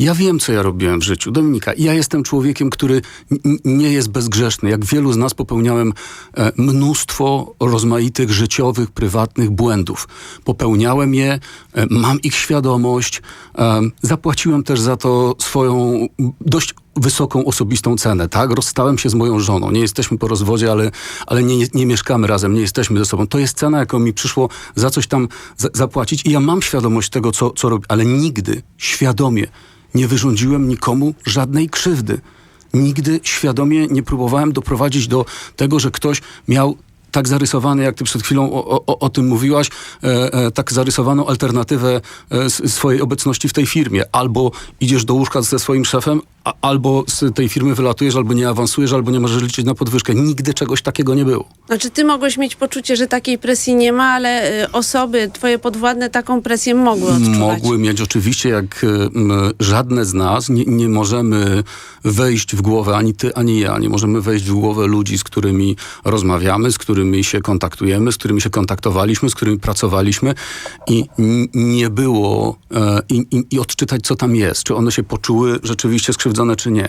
Ja wiem, co ja robiłem w życiu. Dominika, ja jestem człowiekiem, który nie jest bezgrzeszny. Jak wielu z nas popełniałem e, mnóstwo rozmaitych życiowych, prywatnych błędów. Popełniałem je, e, mam ich świadomość. E, zapłaciłem też za to swoją dość wysoką osobistą cenę, tak? Rozstałem się z moją żoną. Nie jesteśmy po rozwodzie, ale, ale nie, nie mieszkamy razem, nie jesteśmy ze sobą. To jest cena, jaką mi przyszło za coś tam za, zapłacić i ja mam świadomość tego, co, co robię, ale nigdy świadomie nie wyrządziłem nikomu żadnej krzywdy. Nigdy świadomie nie próbowałem doprowadzić do tego, że ktoś miał tak zarysowany, jak ty przed chwilą o, o, o tym mówiłaś, e, e, tak zarysowaną alternatywę e, swojej obecności w tej firmie. Albo idziesz do łóżka ze swoim szefem, albo z tej firmy wylatujesz, albo nie awansujesz, albo nie możesz liczyć na podwyżkę. Nigdy czegoś takiego nie było. Znaczy, ty mogłeś mieć poczucie, że takiej presji nie ma, ale y, osoby, twoje podwładne, taką presję mogły odczuwać. Mogły mieć oczywiście, jak m, żadne z nas, nie, nie możemy wejść w głowę, ani ty, ani ja, nie możemy wejść w głowę ludzi, z którymi rozmawiamy, z którymi się kontaktujemy, z którymi się kontaktowaliśmy, z którymi pracowaliśmy i nie było e, i odczytać, co tam jest, czy one się poczuły rzeczywiście skrzywdzone, czy nie.